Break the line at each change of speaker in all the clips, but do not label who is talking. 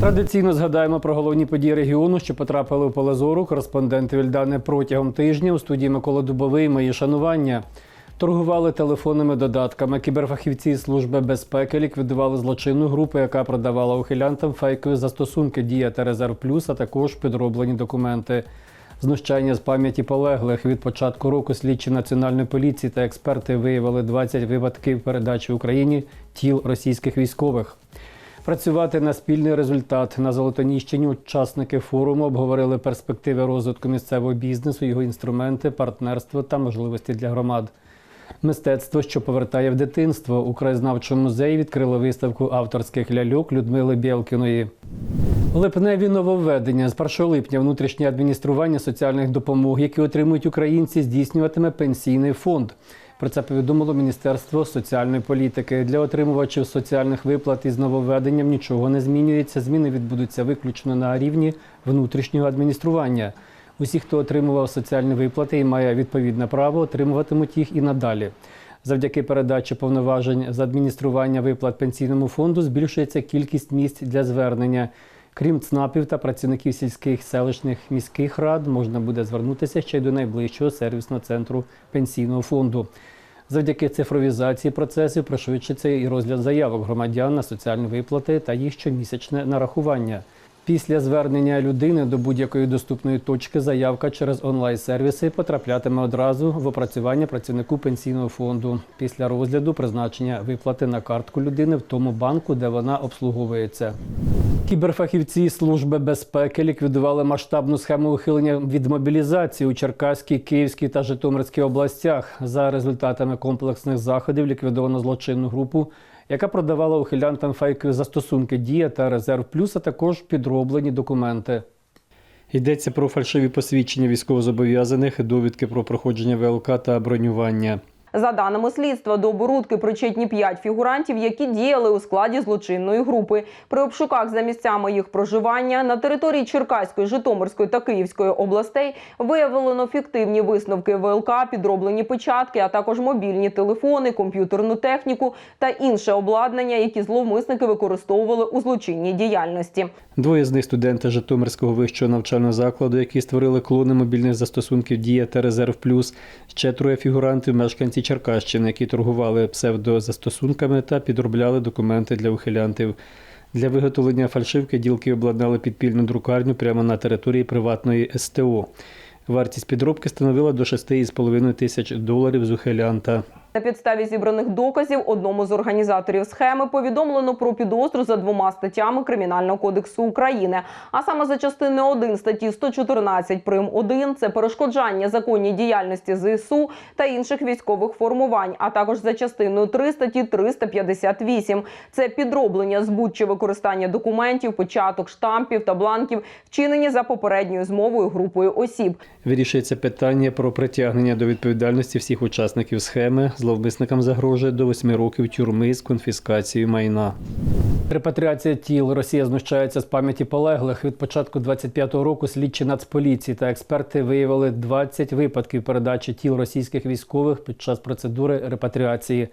Традиційно згадаємо про головні події регіону, що потрапили у поле зору. Кореспонденти Вільдани протягом тижня у студії Микола Дубовий. Мої шанування. Торгували телефонними додатками. Кіберфахівці служби безпеки ліквідували злочинну групу, яка продавала ухилянтам фейкові застосунки Дія та Резерв Плюс, а також підроблені документи. Знущання з пам'яті полеглих від початку року слідчі національної поліції та експерти виявили 20 випадків передачі Україні тіл російських військових. Працювати на спільний результат на Золотоніщині учасники форуму обговорили перспективи розвитку місцевого бізнесу, його інструменти, партнерство та можливості для громад. Мистецтво, що повертає в дитинство, у краєзнавчому музеї відкрили виставку авторських ляльок Людмили Бєлкіної. Липневі нововведення з 1 липня внутрішнє адміністрування соціальних допомог, які отримують українці, здійснюватиме пенсійний фонд. Про це повідомило Міністерство соціальної політики. Для отримувачів соціальних виплат із нововведенням нічого не змінюється. Зміни відбудуться виключно на рівні внутрішнього адміністрування. Усі, хто отримував соціальні виплати і має відповідне право, отримуватимуть їх і надалі. Завдяки передачі повноважень з адміністрування виплат пенсійному фонду збільшується кількість місць для звернення. Крім ЦНАПів та працівників сільських селищних міських рад, можна буде звернутися ще й до найближчого сервісного центру пенсійного фонду. Завдяки цифровізації процесів пришвидшиться і розгляд заявок громадян на соціальні виплати та їх щомісячне нарахування. Після звернення людини до будь-якої доступної точки заявка через онлайн-сервіси потраплятиме одразу в опрацювання працівнику пенсійного фонду після розгляду призначення виплати на картку людини в тому банку, де вона обслуговується. Кіберфахівці Служби безпеки ліквідували масштабну схему ухилення від мобілізації у Черкаській, Київській та Житомирській областях. За результатами комплексних заходів ліквідовано злочинну групу, яка продавала ухилянтам фейкові застосунки Дія та Резерв Плюс, а також підроблені документи. Йдеться про фальшиві посвідчення військовозобов'язаних, довідки про проходження ВЛК та бронювання.
За даними слідства, до оборудки причетні п'ять фігурантів, які діяли у складі злочинної групи. При обшуках за місцями їх проживання на території Черкаської, Житомирської та Київської областей виявлено фіктивні висновки ВЛК, підроблені печатки, а також мобільні телефони, комп'ютерну техніку та інше обладнання, які зловмисники використовували у злочинній діяльності.
Двоє з них студенти Житомирського вищого навчального закладу, які створили клони мобільних застосунків Дія та Резерв Плюс. Ще троє фігурантів мешканці Черкащини, які торгували псевдозастосунками та підробляли документи для ухилянтів. Для виготовлення фальшивки ділки обладнали підпільну друкарню прямо на території приватної СТО. Вартість підробки становила до 6,5 тисяч доларів з ухилянта.
На підставі зібраних доказів одному з організаторів схеми повідомлено про підозру за двома статтями Кримінального кодексу України, а саме за частиною 1 статті 114 прим. 1 – це перешкоджання законній діяльності ЗСУ та інших військових формувань, а також за частиною 3 статті 358 – це підроблення збут чи використання документів, початок, штампів та бланків, вчинені за попередньою змовою групою осіб.
Вирішується питання про притягнення до відповідальності всіх учасників схеми. Зловмисникам загрожує до 8 років тюрми з конфіскацією майна. Репатріація тіл. Росія знущається з пам'яті полеглих. Від початку 25-го року слідчі Нацполіції та експерти виявили 20 випадків передачі тіл російських військових під час процедури репатріації.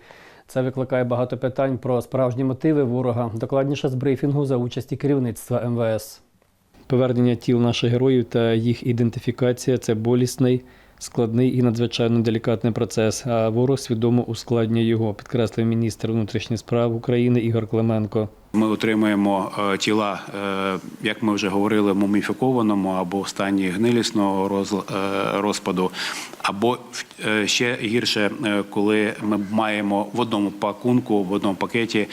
Це викликає багато питань про справжні мотиви ворога. Докладніше з брифінгу за участі керівництва МВС. Повернення тіл наших героїв та їх ідентифікація це болісний, складний і надзвичайно делікатний процес. А ворог свідомо ускладнює його, підкреслив міністр внутрішніх справ України Ігор Клименко.
Ми отримуємо е, тіла, е, як ми вже говорили, муміфікованому або в стані гнилісного е, розпаду, або ще гірше, коли ми маємо в одному пакунку, в одному пакеті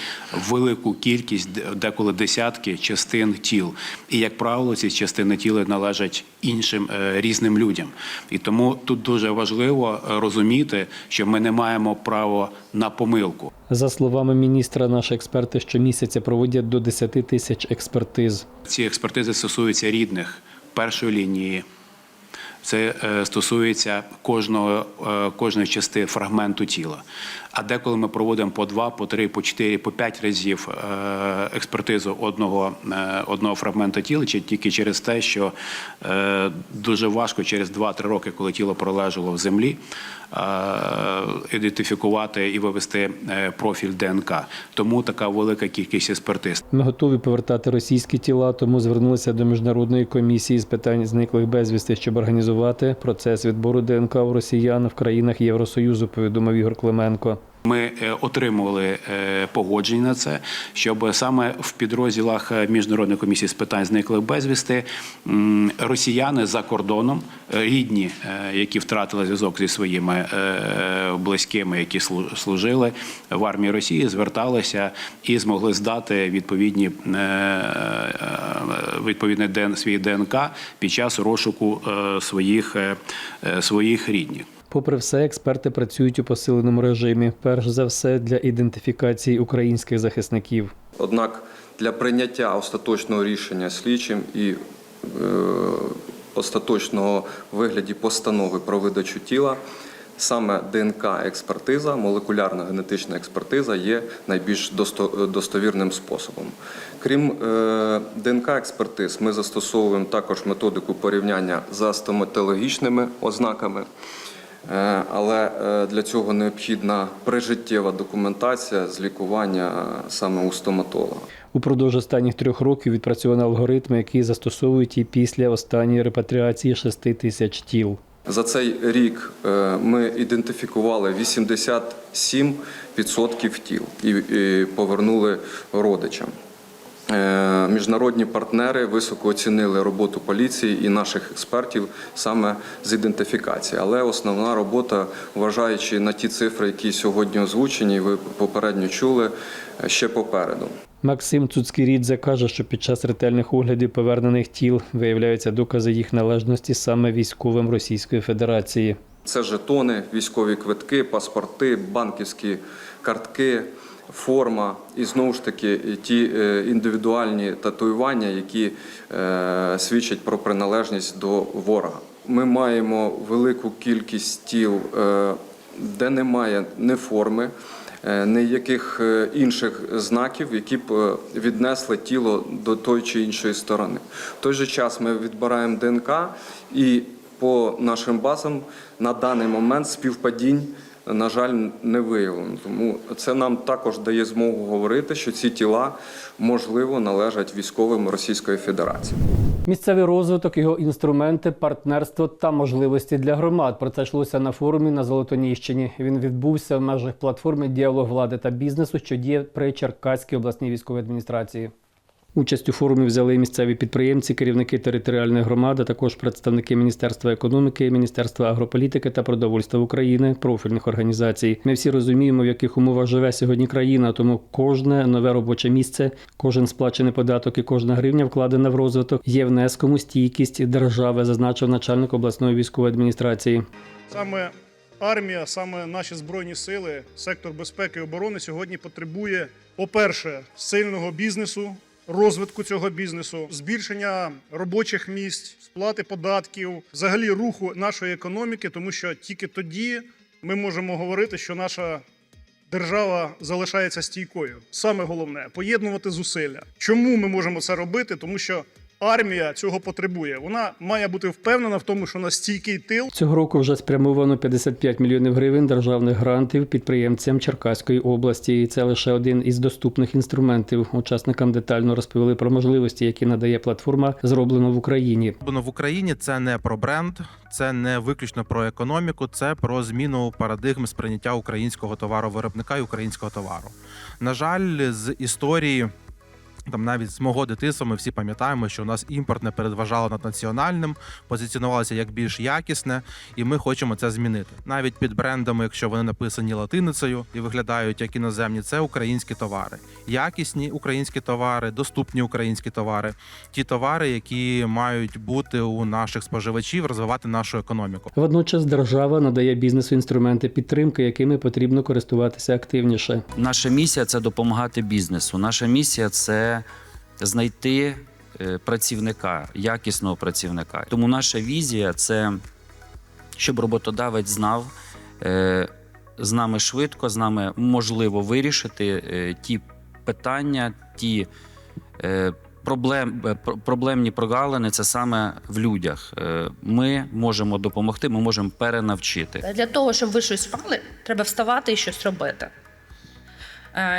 велику кількість, деколи десятки частин тіл. І як правило, ці частини тіла належать іншим різним людям. І тому тут дуже важливо розуміти, що ми не маємо права на помилку.
За словами міністра, наші експерти щомісяця проводять до 10 тисяч експертиз.
Ці експертизи стосуються рідних першої лінії. Це е, стосується кожного, е, кожної частини фрагменту тіла. А деколи ми проводимо по два, по три, по чотири, по п'ять разів е, експертизу одного, е, одного фрагмента тіла, тільки через те, що е, дуже важко через 2-3 роки, коли тіло пролежало в землі, ідентифікувати і вивести профіль ДНК. Тому така велика кількість експертиз.
Ми готові повертати російські тіла, тому звернулися до міжнародної комісії з питань зниклих безвісти, щоб організувати процес відбору ДНК у росіян в країнах Євросоюзу. Повідомив Ігор Клименко.
Ми е, отримували е, погодження на це, щоб саме в підрозділах е, міжнародної комісії з питань зниклих безвісти росіяни за кордоном, рідні, які втратили зв'язок зі своїми близькими, які служили в армії Росії, зверталися і змогли здати відповідні відповідний ДН свій ДНК під час розшуку своїх, своїх рідних.
Попри все, експерти працюють у посиленому режимі, перш за все для ідентифікації українських захисників.
Однак для прийняття остаточного рішення слідчим і е, остаточного вигляді постанови про видачу тіла саме ДНК-експертиза, молекулярна генетична експертиза є найбільш досто- достовірним способом. Крім е, ДНК-експертиз, ми застосовуємо також методику порівняння за стоматологічними ознаками. Е, Але е, для цього необхідна прижиттєва документація з лікування е, саме у стоматолога.
Упродовж останніх трьох років відпрацьовані алгоритми, які застосовують і після останньої репатріації 6 тисяч тіл.
За цей рік ми ідентифікували 87% тіл і повернули родичам. Е, Міжнародні партнери високо оцінили роботу поліції і наших експертів саме з ідентифікації. Але основна робота, вважаючи на ті цифри, які сьогодні озвучені, ви попередньо чули, ще попереду.
Максим Цуцькірідзе каже, що під час ретельних оглядів повернених тіл виявляються докази їх належності саме військовим Російської Федерації.
Це жетони, військові квитки, паспорти, банківські картки, форма і знову ж таки ті е, індивідуальні татуювання, які е, свідчать про приналежність до ворога. Ми маємо велику кількість тіл, е, де немає ні форми. Ніяких інших знаків, які б віднесли тіло до тої чи іншої сторони. В той же час ми відбираємо ДНК і по нашим базам на даний момент співпадінь, на жаль, не виявлено. Тому це нам також дає змогу говорити, що ці тіла можливо належать військовим Російської Федерації.
Місцевий розвиток, його інструменти, партнерство та можливості для громад. Про це йшлося на форумі на Золотоніщині. Він відбувся в межах платформи Діалог влади та бізнесу, що діє при Черкаській обласній військовій адміністрації. Участь у форумі взяли місцеві підприємці, керівники територіальної громади, а також представники Міністерства економіки, Міністерства агрополітики та продовольства України, профільних організацій. Ми всі розуміємо, в яких умовах живе сьогодні країна, тому кожне нове робоче місце, кожен сплачений податок і кожна гривня вкладена в розвиток є внеском у стійкість держави, зазначив начальник обласної військової адміністрації.
Саме армія, саме наші збройні сили, сектор безпеки і оборони сьогодні потребує, по-перше, сильного бізнесу, розвитку цього бізнесу, збільшення робочих місць, сплати податків, взагалі руху нашої економіки, тому що тільки тоді ми можемо говорити, що наша держава залишається стійкою. Саме головне поєднувати зусилля. Чому ми можемо це робити? Тому що армія цього потребує. Вона має бути впевнена в тому, що на стійкий тил
Цього року вже спрямовано 55 мільйонів гривень державних грантів підприємцям Черкаської області. І це лише один із доступних інструментів. Учасникам детально розповіли про можливості, які надає платформа, зроблено в Україні.
Зроблено в Україні це не про бренд, це не виключно про економіку, це про зміну парадигми сприйняття українського товаровиробника і українського товару. На жаль, з історії. Там навіть з мого дитинства ми всі пам'ятаємо, що у нас імпортне передважало над національним, позиціонувалося як більш якісне, і ми хочемо це змінити. Навіть під брендами, якщо вони написані латиницею і виглядають як іноземні, це українські товари, якісні українські товари, доступні українські товари, ті товари, які мають бути у наших споживачів, розвивати нашу економіку.
Водночас держава надає бізнесу інструменти підтримки, якими потрібно користуватися активніше.
Наша місія це допомагати бізнесу. Наша місія це знайти е, працівника, якісного працівника. Тому наша візія це щоб роботодавець знав, е, з нами швидко, з нами можливо вирішити е, ті питання, ті проблем, проблемні прогалини це саме в людях. Ми можемо допомогти, ми можемо перенавчити.
Для того, щоб ви щось впали, треба вставати і щось робити.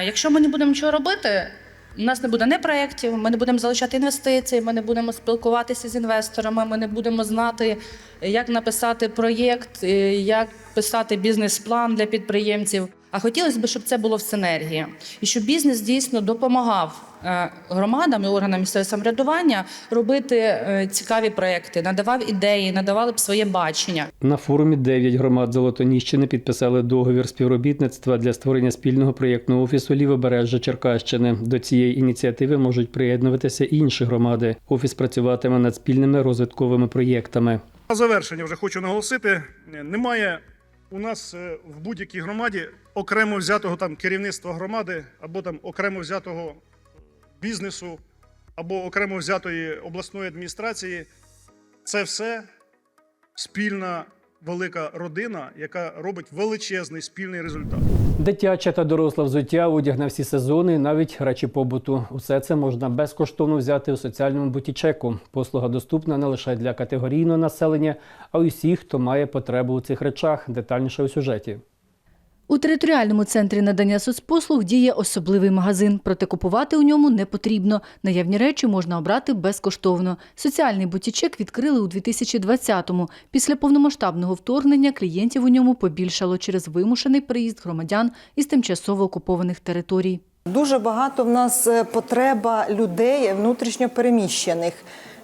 Якщо ми не будемо нічого робити, у нас не буде ні проєктів, ми не будемо залучати інвестиції, ми не будемо спілкуватися з інвесторами, ми не будемо знати, як написати проєкт, е, як писати бізнес-план для підприємців. А хотілося б, щоб це було в синергії, і щоб бізнес дійсно допомагав е, громадам і органам місцевого самоврядування робити е, цікаві проєкти, надавав ідеї, надавали б своє бачення.
На форумі 9 громад Золотоніщини підписали договір співробітництва для створення спільного проєктного офісу Лівобережжя Черкащини. До цієї ініціативи можуть приєднуватися інші громади. Офіс працюватиме над спільними розвитковими проєктами.
На завершення вже хочу наголосити: немає у нас е, в будь-якій громаді окремо взятого там керівництва громади або там окремо взятого бізнесу, або окремо взятої обласної адміністрації. Це все спільна велика родина, яка робить величезний спільний результат.
Дитяче та доросле взуття, одяг на всі сезони, навіть речі побуту. Усе це можна безкоштовно взяти у соціальному бутічеку. Послуга доступна не лише для категорійного населення, а й усіх, хто має потребу у цих речах. Детальніше у сюжеті.
У територіальному центрі надання соцпослуг діє особливий магазин, проте купувати у ньому не потрібно. Наявні речі можна обрати безкоштовно. Соціальний бутічек відкрили у 2020-му. Після повномасштабного вторгнення клієнтів у ньому побільшало через вимушений приїзд громадян із тимчасово окупованих територій.
Дуже багато в нас е, потреба людей внутрішньо переміщених,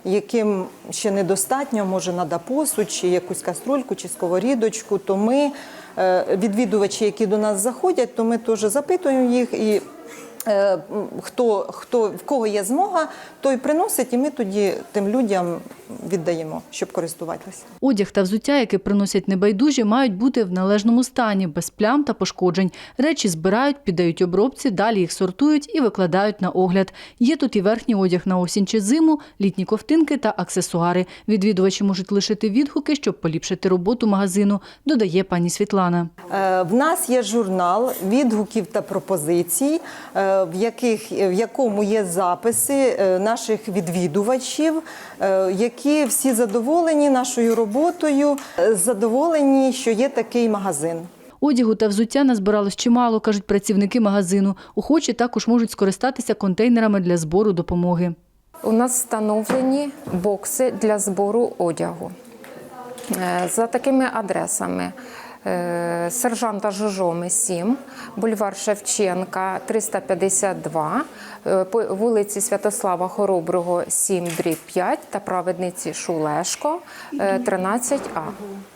яким ще недостатньо, може, треба посуд, чи якусь каструльку, чи сковорідочку. То ми, відвідувачі, які до нас заходять, то ми теж запитуємо їх і. е, Хто, хто в кого є змога, той приносить, і ми тоді тим людям віддаємо, щоб користуватися.
Одяг та взуття, яке приносять небайдужі, мають бути в належному стані, без плям та пошкоджень. Речі збирають, піддають обробці, далі їх сортують і викладають на огляд. Є тут і верхній одяг на осінь чи зиму, літні ковтинки та аксесуари. Відвідувачі можуть лишити відгуки, щоб поліпшити роботу магазину, додає пані Світлана.
Е, В нас є журнал відгуків та пропозицій, е, в, яких, в якому є записи е, наших відвідувачів, е, які всі задоволені нашою роботою, е, задоволені, що є такий магазин.
Одягу та взуття назбиралось чимало, кажуть працівники магазину. Охочі також можуть скористатися контейнерами для збору допомоги.
У нас встановлені бокси для збору одягу Е, за такими адресами. Сержанта Жужоми 7, бульвар Шевченка 352, е, по вулиці Святослава Хороброго 7 дріб 5 та праведниці Шулешко е, 13А.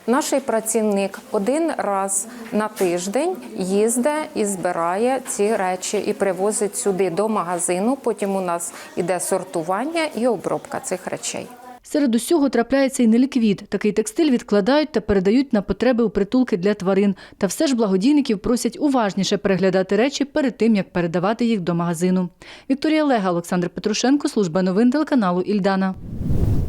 Наш працівник один раз на тиждень їздить і збирає ці речі і привозить сюди до магазину. Потім у нас іде сортування і обробка цих речей.
Серед усього трапляється і неліквід. Такий текстиль відкладають та передають на потреби у притулки для тварин. Та все ж благодійників просять уважніше переглядати речі перед тим, як передавати їх до магазину. Вікторія Лега, Олександр Петрушенко, служба новин телеканалу Ільдана.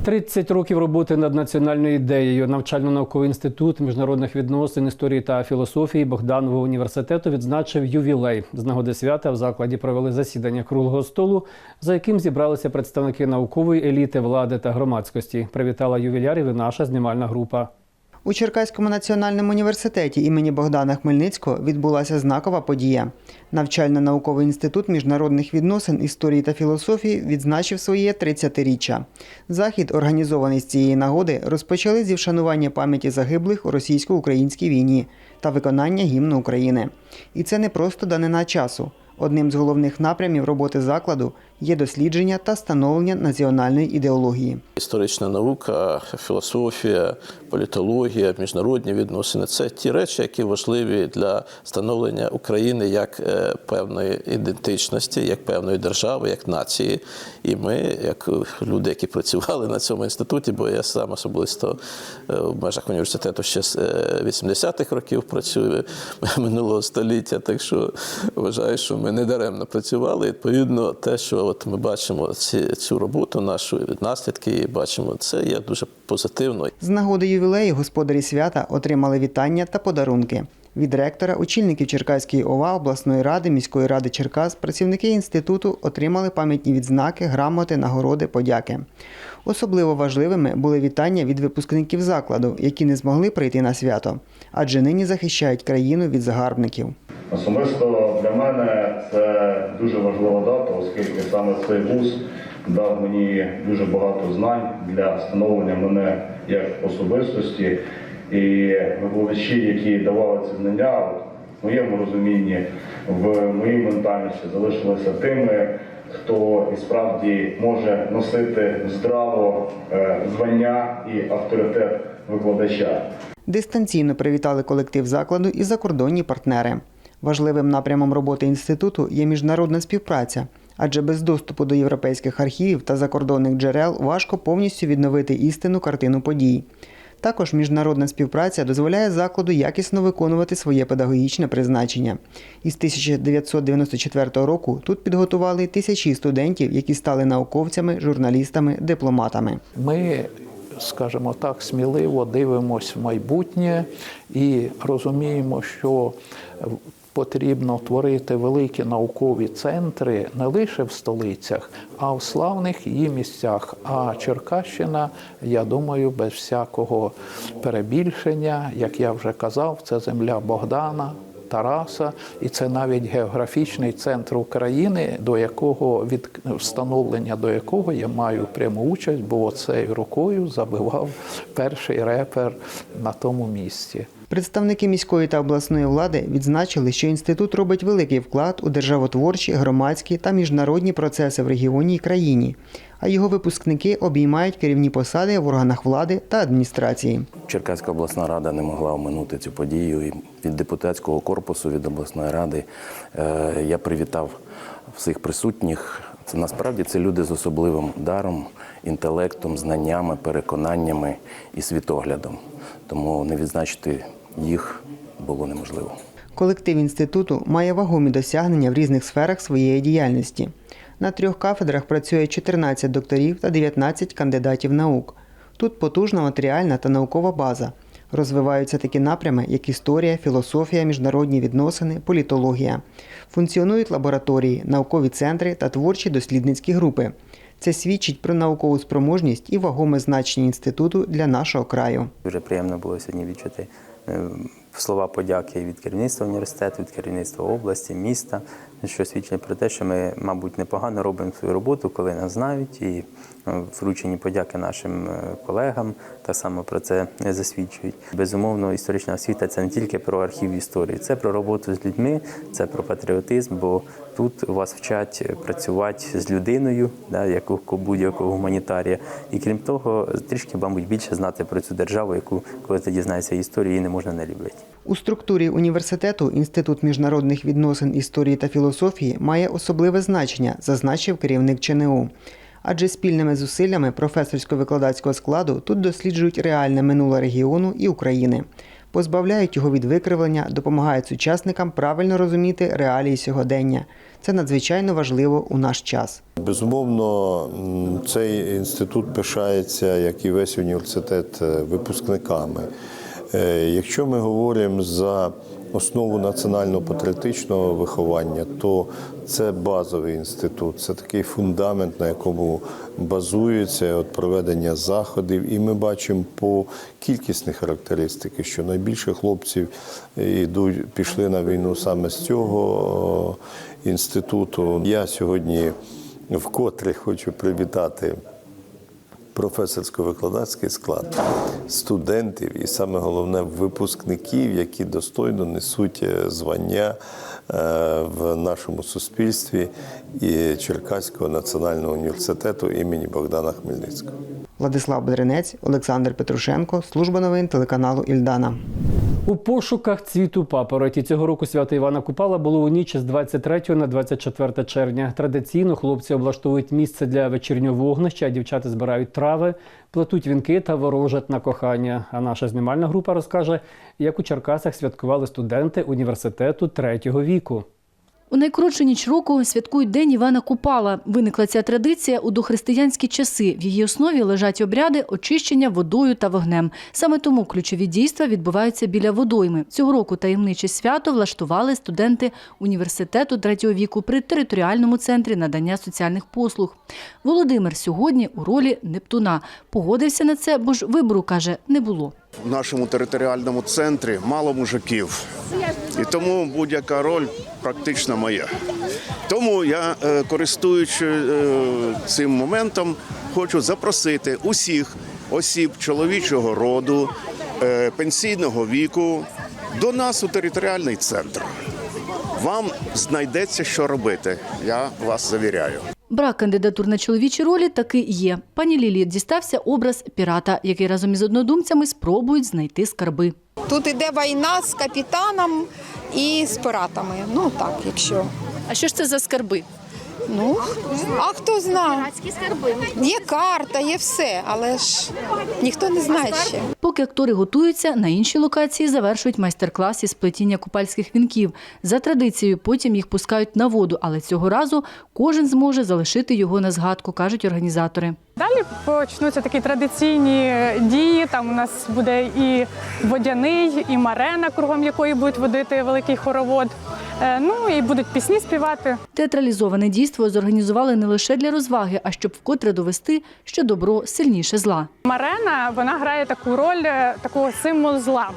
30 років роботи над національною ідеєю навчально-науковий інститут міжнародних відносин, історії та філософії Богданового університету відзначив ювілей. З нагоди свята в закладі провели засідання круглого столу, за яким зібралися представники наукової еліти, влади та громадськості. Привітала ювілярів і наша знімальна група.
У Черкаському національному університеті імені Богдана Хмельницького відбулася знакова подія. Навчально-науковий інститут міжнародних відносин, історії та філософії відзначив своє 30-річчя. Захід, організований з цієї нагоди, розпочали зі вшанування пам'яті загиблих у російсько-українській війні та виконання гімну України. І це не просто данина часу. Одним з головних напрямів роботи закладу є дослідження та становлення національної ідеології.
Історична наука, філософія, політологія, міжнародні відносини це ті речі, які важливі для становлення України як е, певної ідентичності, як певної держави, як нації. І ми, як люди, які працювали на цьому інституті, бо я сам особисто е, в межах університету ще з е, 80-х років працюю минулого століття, так що вважаю, що ми не даремно працювали. Відповідно, те, що от ми бачимо ці, цю роботу, нашу наслідки, і бачимо, це є дуже позитивно.
З нагоди ювілею господарі свята отримали вітання та подарунки. Від ректора, очільників Черкаської ОВА, обласної ради, міської ради Черкас, працівники інституту отримали пам'ятні відзнаки, грамоти, нагороди, подяки. Особливо важливими були вітання від випускників закладу, які не змогли прийти на свято, адже нині захищають країну від загарбників.
Особисто для мене це дуже важлива дата, оскільки саме цей вуз дав мені дуже багато знань для становлення мене як особистості. І викладачі, які давали ці знання, в моєму розумінні, в моїй ментальності залишилися тими, хто і справді може носити здраво е, звання і авторитет викладача.
Дистанційно привітали колектив закладу і закордонні партнери. Важливим напрямом роботи інституту є міжнародна співпраця, адже без доступу до європейських архівів та закордонних джерел важко повністю відновити істинну картину подій. Також міжнародна співпраця дозволяє закладу якісно виконувати своє педагогічне призначення. Із 1994 року тут підготували тисячі студентів, які стали науковцями, журналістами, дипломатами.
Ми, скажімо так, сміливо дивимося в майбутнє і розуміємо, що потрібно творити великі наукові центри не лише в столицях, а в славних її місцях. А Черкащина, я думаю, без всякого перебільшення, як я вже казав, це земля Богдана. Тараса, і це навіть географічний центр України, до якого від встановлення до якого я маю пряму участь, бо цією рукою забивав перший репер на тому місці.
Представники міської та обласної влади відзначили, що інститут робить великий вклад у державотворчі, громадські та міжнародні процеси в регіоні і країні, а його випускники обіймають керівні посади в органах влади та адміністрації.
Черкаська обласна рада не могла оминути цю подію. І від депутатського корпусу, від обласної ради е, я привітав всіх присутніх. Це насправді це люди з особливим даром, інтелектом, знаннями, переконаннями і світоглядом. Тому не відзначити їх було неможливо.
Колектив інституту має вагомі досягнення в різних сферах своєї діяльності. На трьох кафедрах працює 14 докторів та 19 кандидатів наук. Тут потужна матеріальна та наукова база. Розвиваються такі напрями, як історія, філософія, міжнародні відносини, політологія. Функціонують лабораторії, наукові центри та творчі дослідницькі групи. Це свідчить про наукову спроможність і вагоме значення інституту для нашого краю.
Дуже приємно було сьогодні відчути слова подяки від керівництва університету, від керівництва області, міста, що свідчить про те, що ми, мабуть, непогано робимо свою роботу, коли нас знають, і е, вручені подяки нашим е, колегам так само про це засвідчують. Безумовно, історична освіта це не тільки про архів історії, це про роботу з людьми, це про патріотизм, бо тут вас вчать працювати з людиною, да, як у будь-якого гуманітарія. І крім того, трішки, мабуть, більше знати про цю державу, яку, коли ти дізнаєшся історії, її не можна не любити.
У структурі університету Інститут міжнародних відносин історії та філософії має особливе значення, зазначив керівник ЧНУ. Адже спільними зусиллями професорсько-викладацького складу тут досліджують реальне минуле регіону і України, позбавляють його від викривлення, допомагають сучасникам правильно розуміти реалії сьогодення. Це надзвичайно важливо у наш час.
Безумовно, цей інститут пишається, як і весь університет, е, випускниками. Е, Якщо ми говоримо за основу національно-патріотичного виховання, то це базовий інститут, це такий фундамент, на якому базується от проведення заходів. І ми бачимо по кількісні характеристики, що найбільше хлопців йдуть, пішли на війну саме з цього інституту. Я сьогодні вкотре хочу привітати професорсько-викладацький склад студентів і саме головне випускників, які достойно несуть е, звання е, в нашому суспільстві і Черкаського національного університету імені Богдана Хмельницького.
Владислав Бедренець, Олександр Петрушенко, служба новин телеканалу Ільдана.
У пошуках цвіту папороті цього року свято Івана Купала було у ніч з 23 на 24 червня. Традиційно хлопці облаштовують місце для вечірнього вогнища, а дівчата збирають трави, плетуть вінки та ворожать на кохання. А наша знімальна група розкаже, як у Черкасах святкували студенти університету третього віку.
У найкоротшу ніч року святкують День Івана Купала. Виникла ця традиція у дохристиянські часи. В її основі лежать обряди очищення водою та вогнем. Саме тому ключові дійства відбуваються біля водойми. Цього року таємниче свято влаштували студенти університету третього віку при територіальному центрі надання соціальних послуг. Володимир сьогодні у ролі Нептуна. Погодився на це, бо ж вибору каже не було.
В нашому територіальному центрі мало мужиків, і тому будь-яка роль практично моя. Тому я, е, користуючись е, цим моментом, хочу запросити усіх осіб чоловічого роду, е, пенсійного віку до нас у територіальний центр. Вам знайдеться, що робити. Я вас завіряю.
Брак кандидатур на чоловічі ролі таки є. Пані Лілі дістався образ пірата, який разом із однодумцями спробують знайти скарби.
Тут іде війна з капітаном і з пиратами. Ну так, якщо.
А що ж це за скарби?
Ну, а хто знає? Є карта, є все, але ж ніхто не знає ще.
Поки актори готуються, на іншій локації завершують майстер-клас із плетіння купальських вінків. За традицією, потім їх пускають на воду, але цього разу кожен зможе залишити його на згадку, кажуть організатори.
Далі почнуться такі традиційні дії. Там у нас буде і водяний, і марена, кругом якої будуть водити великий хоровод. Е, Ну і будуть пісні співати.
Театралізоване дійство зорганізували не лише для розваги, а щоб вкотре довести, що добро сильніше зла.
Марена вона грає таку роль е, такого символу зла.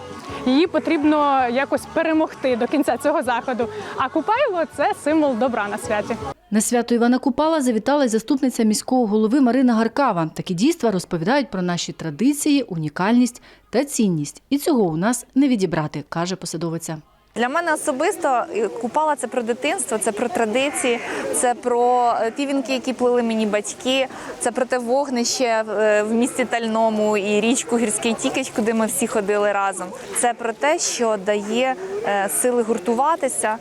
Її потрібно якось перемогти до кінця цього заходу. А Купайло це символ добра на святі.
На свято Івана Купала завітала й заступниця міського голови Марина Гаркава. Такі дійства розповідають про наші традиції, унікальність та цінність. І цього у нас не відібрати, каже посадовиця.
Для мене особисто е, купала це про дитинство, це про традиції, це про е, ті вінки, які плели мені батьки, це про те вогнище е, в місті Тальному і річку Гірський Тікич, куди ми всі ходили разом. Це про те, що дає сили гуртуватися,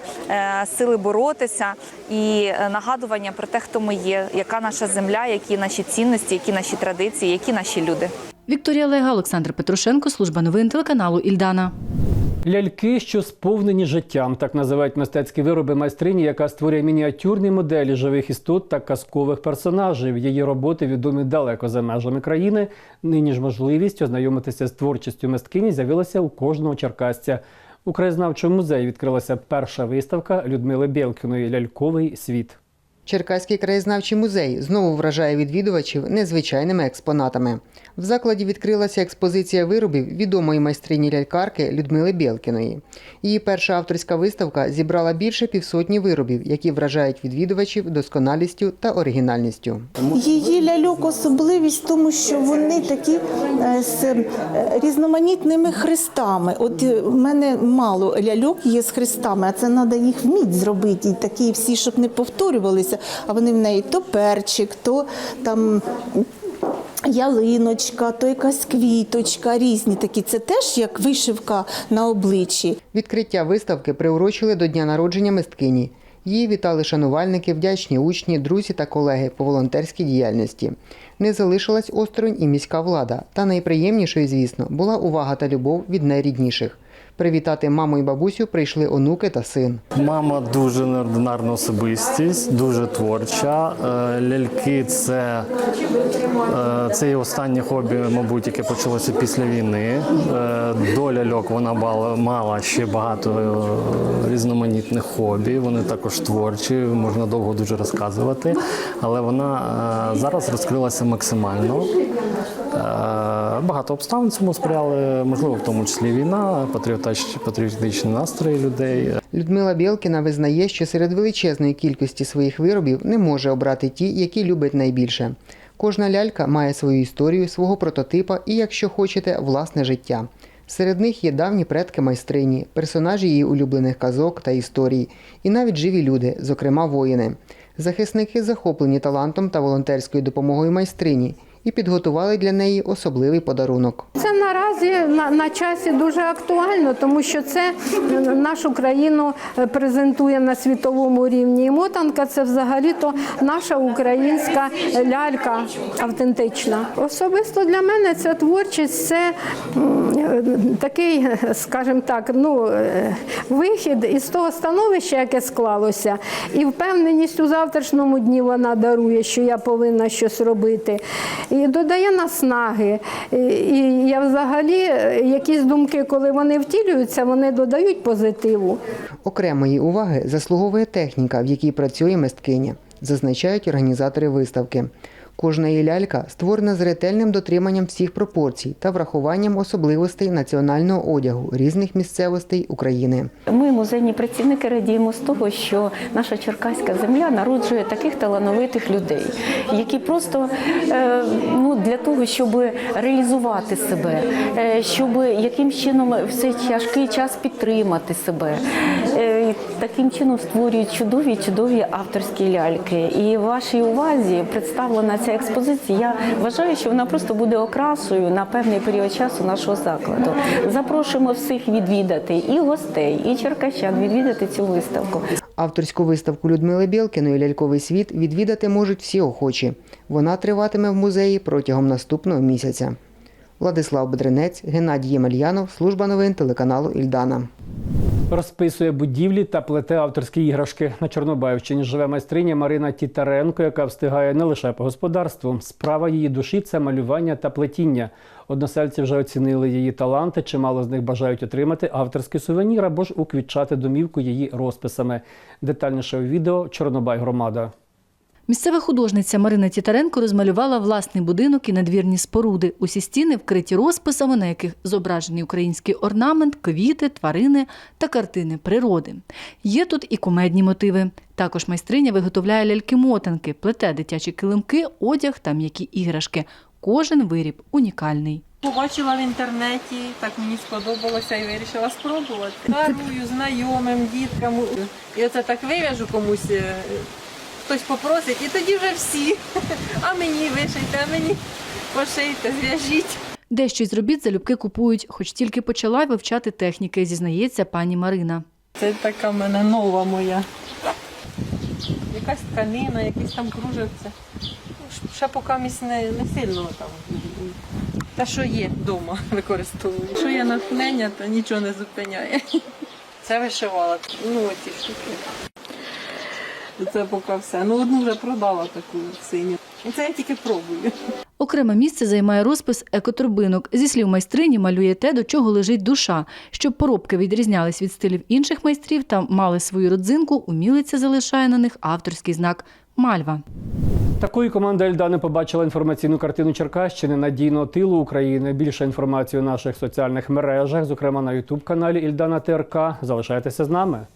сили боротися і нагадування про те, хто ми є, яка наша земля, які наші цінності, які наші традиції, які наші люди.
Вікторія Лега, Олександр Петрушенко, служба новин телеканалу Ільдана.
Ляльки, що сповнені життям, так називають мистецькі вироби майстрині, яка створює мініатюрні моделі живих істот та казкових персонажів. Її роботи відомі далеко за межами країни. Нині ж можливість ознайомитися з творчістю мисткині з'явилася у кожного черкасця. У краєзнавчому музеї відкрилася перша виставка Людмили Бєлкіної Ляльковий світ.
Черкаський краєзнавчий музей знову вражає відвідувачів незвичайними експонатами. В закладі відкрилася експозиція виробів відомої майстрині лялькарки Людмили Бєлкіної. Її перша авторська виставка зібрала більше півсотні виробів, які вражають відвідувачів досконалістю та оригінальністю.
Її ляльок особливість в тому, що вони такі е, з е, різноманітними хрестами. От е, в мене мало ляльок є з хрестами, а це треба їх вміти зробити. І такі всі, щоб не повторювалися. А вони в неї то перчик, то там. Ялиночка, то якась квіточка, різні такі. Це теж як вишивка на обличчі.
Відкриття виставки приурочили до дня народження мисткині. Її вітали шанувальники, вдячні учні, друзі та колеги по волонтерській діяльності. Не залишилась осторонь і міська влада. Та найприємнішою, звісно, була увага та любов від найрідніших. Привітати маму і бабусю прийшли онуки та син.
Мама дуже неординарна особистість, дуже творча. Е, Ляльки це, е, це її останнє хобі, мабуть, яке почалося після війни. Е, До ляльок вона мала, ще багато різноманітних хобі. Вони також творчі, можна довго дуже розказувати. Але вона зараз розкрилася максимально. Багато обставин цьому сприяли, можливо, в тому числі війна, патріотич- патріотичні настрої людей.
Людмила Білкіна визнає, що серед величезної кількості своїх виробів не може обрати ті, які любить найбільше. Кожна лялька має свою історію, свого прототипа і, якщо хочете, власне життя. Серед них є давні предки майстрині, персонажі її улюблених казок та історій, і навіть живі люди, зокрема воїни. Захисники захоплені талантом та волонтерською допомогою майстрині і підготували для неї особливий подарунок.
Це наразі на, на часі дуже актуально, тому що це нашу країну е, презентує на світовому рівні. І мотанка це взагалі-то наша українська лялька автентична. Особисто для мене ця творчість це е, такий, скажімо так, ну е, вихід із того становища, яке склалося, і впевненість у завтрашньому дні вона дарує, що я повинна щось робити. Додає наснаги. І, і я взагалі якісь думки, коли вони втілюються, вони додають позитиву.
Окремої уваги заслуговує техніка, в якій працює мисткиня, зазначають організатори виставки. Кожна її лялька створена з ретельним дотриманням всіх пропорцій та врахуванням особливостей національного одягу різних місцевостей України.
Ми, музейні працівники, радіємо з того, що наша черкаська земля народжує таких талановитих людей, які просто е, ну, для того, щоб реалізувати себе, е, щоб яким чином в цей тяжкий час підтримати себе. Таким чином створюють чудові чудові авторські ляльки. І в вашій увазі представлена ця експозиція. Я вважаю, що вона просто буде окрасою на певний період часу нашого закладу. Запрошуємо всіх відвідати і гостей, і черкащан відвідати цю виставку.
Авторську виставку Людмили Білкіної Ляльковий світ відвідати можуть всі охочі. Вона триватиме в музеї протягом наступного місяця. Владислав Бедренець, Геннадій Ємельянов, служба новин телеканалу Ільдана.
Розписує будівлі та плете авторські іграшки. На Чорнобаївщині живе майстриня Марина Тітаренко, яка встигає не лише по господарству. Справа її душі це малювання та плетіння. Односельці вже оцінили її таланти, чимало з них бажають отримати авторський сувенір або ж уквітчати домівку її розписами. Детальніше у відео Чорнобай громада.
Місцева художниця Марина Тітаренко розмалювала власний будинок і надвірні споруди. Усі стіни вкриті розписами, на яких зображений український орнамент, квіти, тварини та картини природи. Є тут і кумедні мотиви. Також майстриня виготовляє ляльки-мотанки, плете дитячі килимки, одяг та м'які іграшки. Кожен виріб унікальний.
Побачила в інтернеті, так мені сподобалося і вирішила спробувати. Дарую знайомим, діткам. І оце так вив'яжу комусь, е, хтось попросить, і тоді вже всі. А мені вишийте, а мені пошийте, зв'яжіть.
Дещо з робіт залюбки купують, хоч тільки почала вивчати техніки, зізнається пані Марина.
Це така в мене нова моя. Якась тканина, якісь там кружевце. Ну, Ще поки місь не, не сильно там. Те, що є вдома, використовую. Якщо є натхнення, то нічого не зупиняє. Це вишивала. Ну, оці штуки. Це поки все. Ну, одну вже продала таку синю. І це я тільки пробую.
Окреме місце займає розпис екотурбинок. Зі слів майстрині малює те, до чого лежить душа. Щоб поробки відрізнялись від стилів інших майстрів та мали свою родзинку, умілиця залишає на них авторський знак Мальва.
Такою команда Ельдани побачила інформаційну картину Черкащини надійного тилу України. Більше інформації у наших соціальних мережах, зокрема на Ютуб каналі Ільдана ТРК. Залишайтеся з нами.